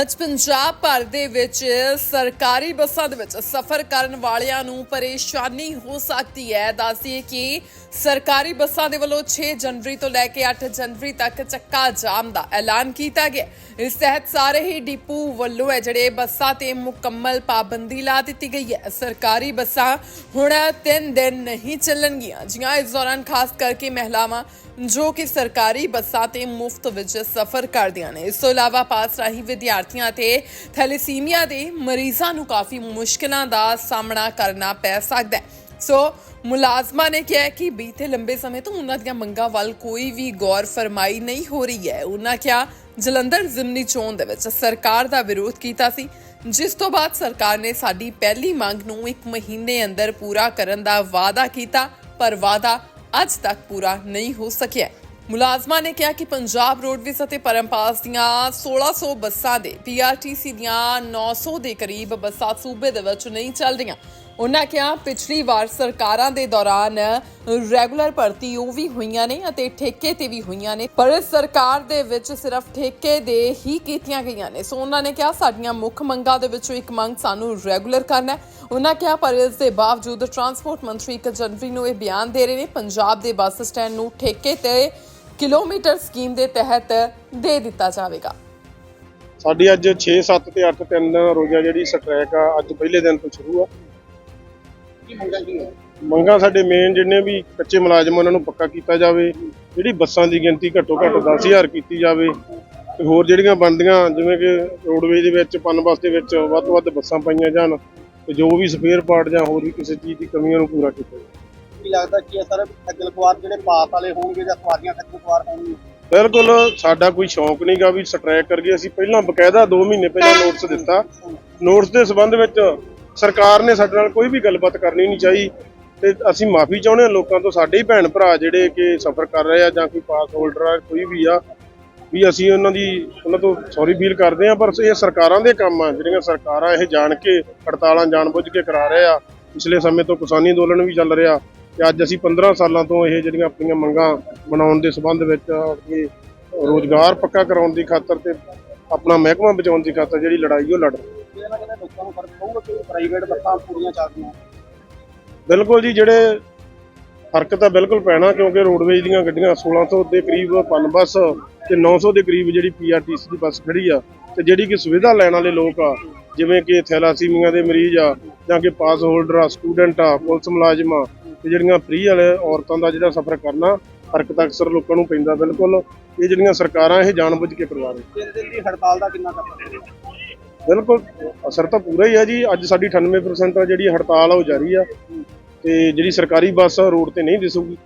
ਅੱਜ ਪੰਜਾਬ ਭਰ ਦੇ ਵਿੱਚ ਸਰਕਾਰੀ ਬੱਸਾਂ ਦੇ ਵਿੱਚ ਸਫ਼ਰ ਕਰਨ ਵਾਲਿਆਂ ਨੂੰ ਪਰੇਸ਼ਾਨੀ ਹੋ ਸਕਦੀ ਹੈ। ਦੱਸਦੀਏ ਕਿ ਸਰਕਾਰੀ ਬੱਸਾਂ ਦੇ ਵੱਲੋਂ 6 ਜਨਵਰੀ ਤੋਂ ਲੈ ਕੇ 8 ਜਨਵਰੀ ਤੱਕ ਚੱਕਾ ਜਾਮ ਦਾ ਐਲਾਨ ਕੀਤਾ ਗਿਆ। ਇਸ ਤਹਿਤ ਸਾਰੇ ਹੀ ਡਿਪੂ ਵੱਲੋਂ ਹੈ ਜਿਹੜੇ ਬੱਸਾਂ ਤੇ ਮੁਕੰਮਲ ਪਾਬੰਦੀ ਲਾ ਦਿੱਤੀ ਗਈ ਹੈ। ਸਰਕਾਰੀ ਬੱਸਾਂ ਹੁਣ 3 ਦਿਨ ਨਹੀਂ ਚੱਲਣਗੀਆਂ। ਜਿਹਾਂ ਇਸ ਦੌਰਾਨ ਖਾਸ ਕਰਕੇ ਮਹਿਲਾਵਾਂ ਜੋ ਕਿ ਸਰਕਾਰੀ ਬੱਸਾਂ ਤੇ ਮੁਫਤ ਵਿੱਚ ਸਫ਼ਰ ਕਰਦੀਆਂ ਨੇ। ਇਸ ਤੋਂ ਇਲਾਵਾ ਪਾਸ ਰਾਹੀਂ ਵਿਦਿਆਰਥੀਆਂ ਤੇ ਥੈਲੇਸੀਮੀਆ ਦੇ ਮਰੀਜ਼ਾਂ ਨੂੰ ਕਾਫੀ ਮੁਸ਼ਕਲਾਂ ਦਾ ਸਾਹਮਣਾ ਕਰਨਾ ਪੈ ਸਕਦਾ ਹੈ। ਸੋ ਮੁਲਾਜ਼ਮਾਂ ਨੇ ਕਿਹਾ ਕਿ ਬੀਤੇ ਲੰਬੇ ਸਮੇਂ ਤੋਂ ਉਹਨਾਂ ਦੀਆਂ ਮੰਗਾਂ ਵੱਲ ਕੋਈ ਵੀ ਗੌਰ ਫਰਮਾਈ ਨਹੀਂ ਹੋ ਰਹੀ ਹੈ। ਉਹਨਾਂ ਕਿਹਾ, ਜਲੰਧਰ ਜ਼ਿਮਨੀ ਚੋਣ ਦੇ ਵਿੱਚ ਸਰਕਾਰ ਦਾ ਵਿਰੋਧ ਕੀਤਾ ਸੀ, ਜਿਸ ਤੋਂ ਬਾਅਦ ਸਰਕਾਰ ਨੇ ਸਾਡੀ ਪਹਿਲੀ ਮੰਗ ਨੂੰ ਇੱਕ ਮਹੀਨੇ ਅੰਦਰ ਪੂਰਾ ਕਰਨ ਦਾ ਵਾਅਦਾ ਕੀਤਾ, ਪਰ ਵਾਅਦਾ ਅੱਜ ਤੱਕ ਪੂਰਾ ਨਹੀਂ ਹੋ ਸਕਿਆ। ਮੁਲਾਜ਼ਮਾਂ ਨੇ ਕਿਹਾ ਕਿ ਪੰਜਾਬ ਰੋਡਵੇਜ਼ ਅਤੇ ਪਰਮਪਾਸ ਦੀਆਂ 1600 ਬੱਸਾਂ ਦੇ ਪੀਆਰਟੀਸੀ ਦੀਆਂ 900 ਦੇ ਕਰੀਬ ਬੱਸਾਂ ਸੂਬੇ ਦੇ ਵਿੱਚ ਨਹੀਂ ਚੱਲ ਰਹੀਆਂ। ਉਹਨਾਂ ਕਿਹਾ, ਪਿਛਲੀ ਵਾਰ ਸਰਕਾਰਾਂ ਦੇ ਦੌਰਾਨ ਰੈਗੂਲਰ ਭਰਤੀ ਉਹ ਵੀ ਹੋਈਆਂ ਨੇ ਅਤੇ ਠੇਕੇ ਤੇ ਵੀ ਹੋਈਆਂ ਨੇ, ਪਰ ਸਰਕਾਰ ਦੇ ਵਿੱਚ ਸਿਰਫ ਠੇਕੇ ਦੇ ਹੀ ਕੀਤੀਆਂ ਗਈਆਂ ਨੇ। ਸੋ ਉਹਨਾਂ ਨੇ ਕਿਹਾ, ਸਾਡੀਆਂ ਮੁੱਖ ਮੰਗਾਂ ਦੇ ਵਿੱਚੋਂ ਇੱਕ ਮੰਗ ਸਾਨੂੰ ਰੈਗੂਲਰ ਕਰਨਾ ਹੈ। ਉਹਨਾਂ ਕਿਹਾ, ਪਰ ਇਸ ਦੇ ਬਾਵਜੂਦ ਟਰਾਂਸਪੋਰਟ ਮੰਤਰੀ 1 ਜਨਵਰੀ ਨੂੰ ਇਹ ਬਿਆਨ ਦੇ ਰਹੇ ਨੇ, ਪੰਜਾਬ ਦੇ ਬੱਸ ਸਟੈਂਡ ਨੂੰ ਠੇਕੇ ਤੇ ਕਿਲੋਮੀਟਰ ਸਕੀਮ ਦੇ ਤਹਿਤ ਦੇ ਦਿੱਤਾ ਜਾਵੇਗਾ। ਸਾਡੀ ਅੱਜ 6 7 ਤੇ 8 ਤਿੰਨ ਰੋਜ਼ਾ ਜਿਹੜੀ ਸਟ੍ਰੈਕ ਆ, ਅੱਜ ਪਹਿਲੇ ਦਿਨ ਤੋਂ ਸ਼ੁਰੂ ਆ। ਕੀ ਮੰਗਾਂ ਕੀ ਹੈ? ਮੰਗਾਂ ਸਾਡੇ ਮੇਨ ਜਿੰਨੇ ਵੀ ਕੱਚੇ ਮੁਲਾਜ਼ਮ ਉਹਨਾਂ ਨੂੰ ਪੱਕਾ ਕੀਤਾ ਜਾਵੇ। ਜਿਹੜੀ ਬੱਸਾਂ ਦੀ ਗਿਣਤੀ ਘੱਟੋ ਘੱਟ 10000 ਕੀਤੀ ਜਾਵੇ। ਤੇ ਹੋਰ ਜਿਹੜੀਆਂ ਬਣਦੀਆਂ ਜਿਵੇਂ ਕਿ ਰੋਡਵੇਜ ਦੇ ਵਿੱਚ ਪਨ ਬੱਸ ਦੇ ਵਿੱਚ ਵੱਧ ਤੋਂ ਵੱਧ ਬੱਸਾਂ ਪਾਈਆਂ ਜਾਣ ਤੇ ਜੋ ਵੀ ਸਪੇਅਰ ਪਾਰਟ ਜਾਂ ਹੋਰ ਵੀ ਕਿਸੇ ਚੀਜ਼ ਦੀ ਕਮੀਆਂ ਨੂੰ ਪੂਰਾ ਕੀਤਾ ਜਾਵੇ। ਕੀ ਲੱਗਦਾ ਕੀ ਹੈ ਸਰ ਖੱਜਲ ਖੁਆਰ ਜਿਹੜੇ ਪਾਸ ਵਾਲੇ ਹੋਣਗੇ ਜਾਂ ਸਵਾਰੀਆਂ ਖੱਜਲ ਖੁਆਰ ਹੋਣਗੀਆਂ? ਬਿਲਕੁਲ ਸਾਡਾ ਕੋਈ ਸ਼ੌਂਕ ਨਹੀਂਗਾ ਵੀ ਸਟ੍ਰੈਕ ਕਰੀਏ ਅਸੀਂ ਪਹਿਲਾਂ ਬਕਾਇਦਾ 2 ਮਹੀਨੇ ਪਹਿਲਾਂ ਨੋਟਿਸ ਦਿੱਤਾ। ਨੋਟਿਸ ਦੇ ਸਬੰਧ ਵਿੱਚ ਸਰਕਾਰ ਨੇ ਸਾਡੇ ਨਾਲ ਕੋਈ ਵੀ ਗੱਲਬਾਤ ਕਰਨੀ ਨਹੀਂ ਚਾਹੀ ਤੇ ਅਸੀਂ ਮਾਫੀ ਚਾਹੁੰਦੇ ਹਾਂ ਲੋਕਾਂ ਤੋਂ, ਸਾਡੇ ਹੀ ਭੈਣ ਭਰਾ ਜਿਹੜੇ ਕਿ ਸਫ਼ਰ ਕਰ ਰਹੇ ਆ ਜਾਂ ਕੋਈ ਪਾਸ ਹੋਲਡਰ ਆ, ਕੋਈ ਵੀ ਆ, ਵੀ ਅਸੀਂ ਉਹਨਾਂ ਦੀ, ਉਹਨਾਂ ਤੋਂ ਸੌਰੀ ਫੀਲ ਕਰਦੇ ਆ ਪਰ ਇਹ ਸਰਕਾਰਾਂ ਦੇ ਕੰਮ ਆ, ਜਿਹੜੀਆਂ ਸਰਕਾਰਾਂ ਇਹ ਜਾਣ ਕੇ ਹੜਤਾਲਾਂ ਜਾਣਬੁੱਝ ਕੇ ਕਰਾ ਰਹੇ ਆ, ਪਿਛਲੇ ਸਮੇਂ ਤੋਂ ਕਿਸਾਨੀ ਅੰਦੋਲਨ ਵੀ ਚੱਲ ਰਿਹਾ ਤੇ ਅੱਜ ਅਸੀਂ 15 ਸਾਲਾਂ ਤੋਂ ਇਹ ਜਿਹੜੀਆਂ ਆਪਣੀਆਂ ਮੰਗਾਂ ਬਣਾਉਣ ਦੇ ਸੰਬੰਧ ਵਿੱਚ ਆਪਣੀ ਰੋਜ਼ਗਾਰ ਪੱਕਾ ਕਰਾਉਣ ਦੀ ਖਾਤਰ ਤੇ ਆਪਣਾ ਮਹਿਕਮਾ ਬਚਾਉਣ ਦੀ ਖਾਤਰ ਜਿਹੜੀ ਲੜਾਈ ਉਹ ਲੜ ਰਹੇ ਇਹਦੇ ਨਾਲ ਕਿਤੇ ਲੋਕਾਂ ਨੂੰ ਫ਼ਰਕ ਪਊਗਾ ਕਿ ਪ੍ਰਾਈਵੇਟ ਬੱਸਾਂ ਪੂਰੀਆਂ ਚੱਲਦੀਆਂ ਬਿਲਕੁਲ ਜੀ ਜਿਹੜੇ ਫ਼ਰਕ ਤਾਂ ਬਿਲਕੁਲ ਪੈਣਾ ਕਿਉਂਕਿ ਰੋਡਵੇਜ ਦੀਆਂ ਗੱਡੀਆਂ 1600 ਦੇ ਕਰੀਬ ਪਨ ਬੱਸ ਤੇ 900 ਦੇ ਕਰੀਬ ਜਿਹੜੀ ਪੀਆਰਟੀਸੀ ਦੀ ਬੱਸ ਖੜੀ ਆ ਤੇ ਜਿਹੜੀ ਕਿ ਸੁਵਿਧਾ ਲੈਣ ਵਾਲੇ ਲੋਕ ਆ ਜਿਵੇਂ ਕਿ ਥੈਲਾਸੀਮੀਆ ਦੇ ਮਰੀਜ਼ ਆ ਜਾਂ ਕਿ ਪਾਸ ਹੋਲਡਰ ਆ ਸਟੂਡੈਂਟ ਆ ਪੁਲਿਸ ਮੁਲਾਜ਼ਮ ਆ ਤੇ ਜਿਹੜੀਆਂ ਫ੍ਰੀ ਵਾਲੇ ਔਰਤਾਂ ਦਾ ਜਿਹੜਾ ਸਫ਼ਰ ਕਰਨਾ ਫ਼ਰਕ ਤਾਂ ਅਕਸਰ ਲੋਕਾਂ ਨੂੰ ਪੈਂਦਾ ਬਿਲਕੁਲ। ਇਹ ਜਿਹੜੀਆਂ ਸਰਕਾਰਾਂ ਇਹ ਜਾਣਬੁੱਝ ਕੇ ਕਰਵਾ ਰਹੀਆਂ। ਤਿੰਨ ਦਿਨ ਦੀ ਹੜਤਾਲ ਦਾ ਕਿੰਨਾ ਕਰ ਬਿਲਕੁਲ, ਅਸਰ ਤਾਂ ਪੂਰਾ ਹੀ ਆ ਜੀ। ਅੱਜ ਸਾਡੀ 98% ਆ ਜਿਹੜੀ ਹੜਤਾਲ ਆ, ਉਹ ਜਾਰੀ ਆ। ਤੇ ਜਿਹੜੀ ਸਰਕਾਰੀ ਬੱਸ ਆ ਰੋਡ ਤੇ ਨਹੀਂ ਦਿਸੂਗੀ।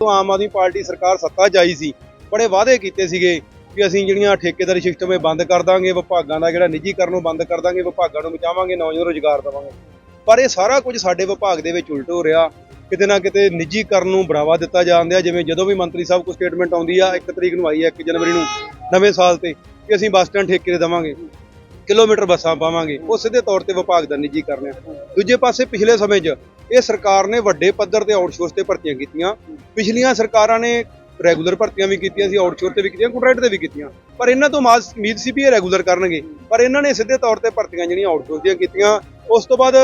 ਤੋਂ ਆਮ ਆਦਮੀ ਪਾਰਟੀ ਸਰਕਾਰ ਸੱਤਾ 'ਚ ਆਈ ਸੀ, ਬੜੇ ਵਾਅਦੇ ਕੀਤੇ ਸੀਗੇ ਕਿ ਅਸੀਂ ਜਿਹੜੀਆਂ ਠੇਕੇਦਾਰੀ ਸਿਸਟਮ ਇਹ ਬੰਦ ਕਰ ਦਾਂਗੇ, ਵਿਭਾਗਾਂ ਦਾ ਜਿਹੜਾ ਨਿੱਜੀਕਰਨ ਨੂੰ ਬੰਦ ਕਰ ਦਾਂਗੇ, ਵਿਭਾਗਾਂ ਨੂੰ ਬਚਾਵਾਂਗੇ, ਨੌਜਵਾਨ ਰੋਜ਼ਗਾਰ ਦੇਵਾਂਗੇ। ਪਰ ਇਹ ਸਾਰਾ ਕੁਝ ਸਾਡੇ ਵਿਭਾਗ ਦੇ ਵਿੱਚ ਉਲਟ ਹੋ ਰਿਹਾ। ਕਿਤੇ ਨਾ ਕਿਤੇ ਨਿੱਜੀਕਰਨ ਨੂੰ ਬੜਾਵਾ ਦਿੱਤਾ ਜਾਂਦਿਆ ਜਿਵੇਂ ਜਦੋਂ ਵੀ ਮੰਤਰੀ ਸਾਹਿਬ ਕੋਲ ਸਟੇਟਮੈਂਟ ਆਉਂਦੀ ਆ 1 ਤਰੀਕ ਨੂੰ ਆਈ ਹੈ 1 ਜਨਵਰੀ ਨੂੰ, ਨਵੇਂ ਸਾਲ ਤੇ, ਕਿ ਅਸੀਂ ਬੱਸ ਸਟੈਂਡ ਠੇਕੇ ਤੇ ਦੇਵਾਂਗੇ। ਕਿਲੋਮੀਟਰ ਬੱਸਾਂ ਪਾਵਾਂਗੇ, ਉਹ ਸਿੱਧੇ ਤੌਰ ਤੇ ਵਿਭਾਗ ਦਾ ਨਿੱਜੀ ਕਰਨਾ ਦੂਜੇ ਪਾਸੇ ਪਿਛਲੇ ਸਮੇਂ 'ਚ ਇਹ ਸਰਕਾਰ ਨੇ ਵੱਡੇ ਪੱਧਰ ਤੇ ਆਊਟਸੋਰਸ ਤੇ ਭਰਤੀਆਂ ਕੀਤੀਆਂ। ਪਿਛਲੀਆਂ ਸਰਕਾਰਾਂ ਨੇ ਰੈਗੂਲਰ ਭਰਤੀਆਂ ਵੀ ਕੀਤੀਆਂ ਸੀ ਆਊਟਸੋਰਸ ਤੇ ਵੀ ਕੀਤੀਆਂ ਕੰਟਰੈਕਟ ਤੇ ਵੀ ਕੀਤੀਆਂ। ਪਰ ਇਹਨਾਂ ਤੋਂ ਮਾਸ- ਉਮੀਦ ਸੀ ਵੀ ਇਹ ਰੈਗੂਲਰ ਕਰਨਗੇ। ਪਰ ਇਹਨਾਂ ਨੇ ਸਿੱਧੇ ਤੌਰ ਤੇ ਭਰਤੀਆਂ ਜਿਹੜੀਆਂ ਆਊਟਸੋਰਸ ਦੀਆਂ ਕੀਤੀਆਂ, ਉਸ ਤੋਂ ਬਾਅਦ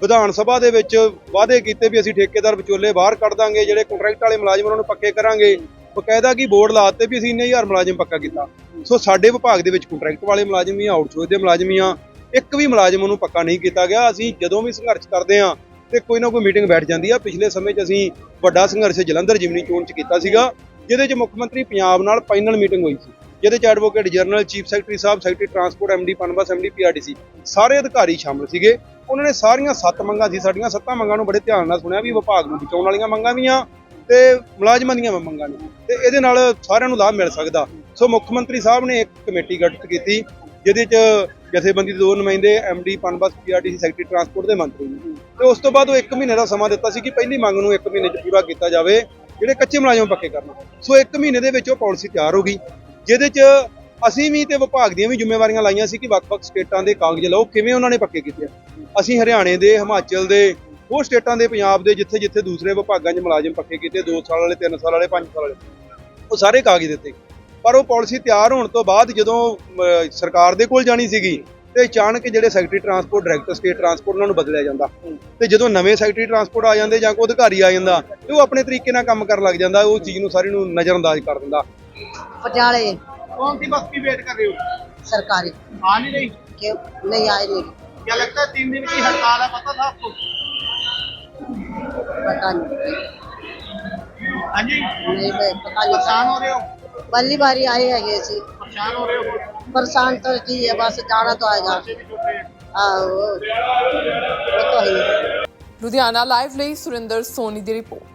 ਵਿਧਾਨ ਸਭਾ ਦੇ ਵਿੱਚ ਵਾਅਦੇ ਕੀਤੇ ਵੀ ਅਸੀਂ ਠੇਕੇਦਾਰ ਵਿਚੋਲੇ ਬਾਹਰ ਕੱਢ ਦਾਂਗੇ, ਜਿਹੜੇ ਕੰਟਰੈਕਟ ਵਾਲੇ ਮੁਲਾਜ਼ਮ ਉਹਨਾਂ ਨੂੰ ਪੱਕੇ ਕਰਾਂਗੇ। ਬਕਾਇਦਾ ਕੀ ਬੋਰਡ ਲਾਤੇ ਵੀ ਅਸੀਂ ਇੰਨੇ ਹਜ਼ਾਰ ਮੁਲਾਜ਼ਮ ਪੱਕਾ ਕੀਤਾ। ਸੋ ਸਾਡੇ ਵਿਭਾਗ ਦੇ ਵਿੱਚ ਕੰਟਰੈਕਟ ਵਾਲੇ ਮੁਲਾਜ਼ਮ ਵੀ ਆ ਆਊਟਸੋਰਸ ਦੇ ਮੁਲਾਜ਼ਮ ਵੀ ਆ ਇੱਕ ਵੀ ਮੁਲਾਜ਼ਮ ਉਹਨੂੰ ਪੱਕਾ ਨਹੀਂ ਕੀਤਾ ਗਿਆ। ਅਸੀਂ ਜਦੋਂ ਵੀ ਸੰਘਰਸ਼ ਕਰਦੇ ਆ ਤੇ ਕੋਈ ਨਾ ਕੋਈ ਮੀਟਿੰਗ ਬੈਠ ਜਾਂਦੀ ਆ। ਪਿਛਲੇ ਸਮੇਂ 'ਚ ਅਸੀਂ ਵੱਡਾ ਸੰਘਰਸ਼ ਜਲੰਧਰ ਜਿਮਨੀ ਚੋਣ 'ਚ ਕੀਤਾ ਸੀਗਾ, ਜਿਹਦੇ 'ਚ ਮੁੱਖ ਮੰਤਰੀ ਪੰਜਾਬ ਨਾਲ ਫਾਈਨਲ ਮੀਟਿੰਗ ਹੋਈ ਸੀ। ਜਿਹਦੇ 'ਚ ਐਡਵੋਕੇਟ ਜਨਰਲ ਚੀਫ ਸੈਕਟਰੀ ਸਾਹਿਬ secretary transport MD Punbus MD PRTC ਸਾਰੇ ਅਧਿਕਾਰੀ ਸ਼ਾਮਲ ਸੀਗੇ। ਉਹਨਾਂ ਨੇ ਸਾਰੀਆਂ ਸੱਤ ਮੰਗਾਂ ਸੀ, ਸਾਡੀਆਂ ਸੱਤਾਂ ਮੰਗਾਂ ਨੂੰ ਬੜੇ ਧਿਆਨ ਨਾਲ ਸੁਣਿਆ ਵੀ ਵਿਭਾਗ ਨੂੰ ਬਚਾਉਣ ਵਾਲੀਆਂ ਮੰਗਾਂ ਵੀ ਆ। ਤੇ ਮੁਲਾਜ਼ਮਾਂ ਦੀਆਂ ਮੰਗਾਂ ਨੇ। ਤੇ ਇਹਦੇ ਨਾਲ ਸਾਰਿਆਂ ਨੂੰ ਲਾਭ ਮਿਲ ਸਕਦਾ। ਸੋ ਮੁੱਖ ਮੰਤਰੀ ਸਾਹਿਬ ਨੇ ਇੱਕ ਕਮੇਟੀ ਗਠਿਤ ਕੀਤੀ, ਜਿਹਦੇ 'ਚ ਜਥੇਬੰਦੀ ਦੇ ਦੋ ਨੁਮਾਇੰਦੇ MD Punbus PRTC secretary transport ਦੇ ਮੰਤਰੀ ਨੇ। ਤੇ ਉਸ ਤੋਂ ਬਾਅਦ ਉਹ 1 ਮਹੀਨੇ ਦਾ ਸਮਾਂ ਦਿੱਤਾ ਸੀ ਕਿ ਪਹਿਲੀ ਮੰਗ ਨੂੰ 1 ਮਹੀਨੇ 'ਚ ਪੂਰਾ ਕੀਤਾ ਜਾਵੇ, ਜਿਹੜੇ ਕੱਚੇ ਮੁਲਾਜ਼ਮ ਪੱਕੇ ਕਰਨਾ। ਸੋ 1 ਮਹੀਨੇ ਦੇ ਵਿੱਚ ਉਹ ਪਾਲਿਸੀ ਤਿਆਰ ਹੋ ਗਈ, ਜਿਹਦੇ 'ਚ ਅਸੀਂ ਵੀ ਤੇ ਵਿਭਾਗ ਦੀਆਂ ਵੀ ਜ਼ਿੰਮੇਵਾਰੀਆਂ ਲਾਈਆਂ ਸੀ ਕਿ ਵੱਖ-ਵੱਖ ਸਟੇਟਾਂ ਦੇ ਕਾਗਜ਼ ਲਓ, ਕਿਵੇਂ ਉਹਨਾਂ ਨੇ ਪੱਕੇ ਕੀਤੇ। ਆ। ਅਸੀਂ ਹਰਿਆਣੇ ਦੇ, ਹਿਮਾਚਲ ਦੇ ਉਹ ਸਟੇਟਾਂ ਦੇ ਪੰਜਾਬ ਦੇ ਜਿੱਥੇ ਜਿੱਥੇ ਦੂਸਰੇ ਵਿਭਾਗਾਂ 'ਚ ਮੁਲਾਜ਼ਮ ਪੱਕੇ ਕੀਤੇ 2 ਸਾਲ ਵਾਲੇ 3 ਸਾਲ ਵਾਲੇ 5 ਸਾਲ ਵਾਲੇ ਉਹ ਸਾਰੇ ਕਾਗਜ਼ ਦਿੱਤੇ ਪਰ ਉਹ ਪਾਲਿਸੀ ਤਿਆਰ ਹੋਣ ਤੋਂ ਬਾਅਦ ਜਦੋਂ ਅਮ, ਸਰਕਾਰ ਦੇ ਕੋਲ ਜਾਣੀ ਸੀਗੀ ਤੇ ਅਚਾਨਕ ਜਿਹੜੇ secretary transport director state transport ਉਹਨਾਂ ਨੂੰ ਬਦਲਿਆ ਜਾਂਦਾ ਤੇ ਜਦੋਂ ਨਵੇਂ ਸੈਕਟਰੀ ਟਰਾਂਸਪੋਰਟ ਆ ਜਾਂਦੇ ਜਾਂ ਕੋਈ ਅਧਿਕਾਰੀ ਆ ਜਾਂਦਾ ਤੇ ਉਹ ਆਪਣੇ ਤਰੀਕੇ ਨਾਲ ਕੰਮ ਕਰਨ ਲੱਗ ਜਾਂਦਾ ਉਹ ਚੀਜ਼ ਨੂੰ ਸਾਰੀ ਨੂੰ ਨਜ਼ਰਅੰਦਾਜ਼ ਕਰ ਦਿੰਦਾ पटियाले कौन सी बस की वेट कर रहे हो सरकारी आ नहीं रही के नहीं आए नहीं क्या लगता है तीन दिन की हड़ताल है पता था आपको पता नहीं हाँ जी नहीं मैं पता नहीं परेशान हो रहे हो पहली बारी आए है ये सी परेशान हो रहे हो परेशान तो की है बस जाना तो आएगा पैसे भी छूट रहे हैं हाँ वो वो तो है ही। ਲੁਧਿਆਣਾ ਲਾਈਵ ਲਈ ਸੁਰਿੰਦਰ ਸੋਨੀ ਦੀ ਰਿਪੋਰਟ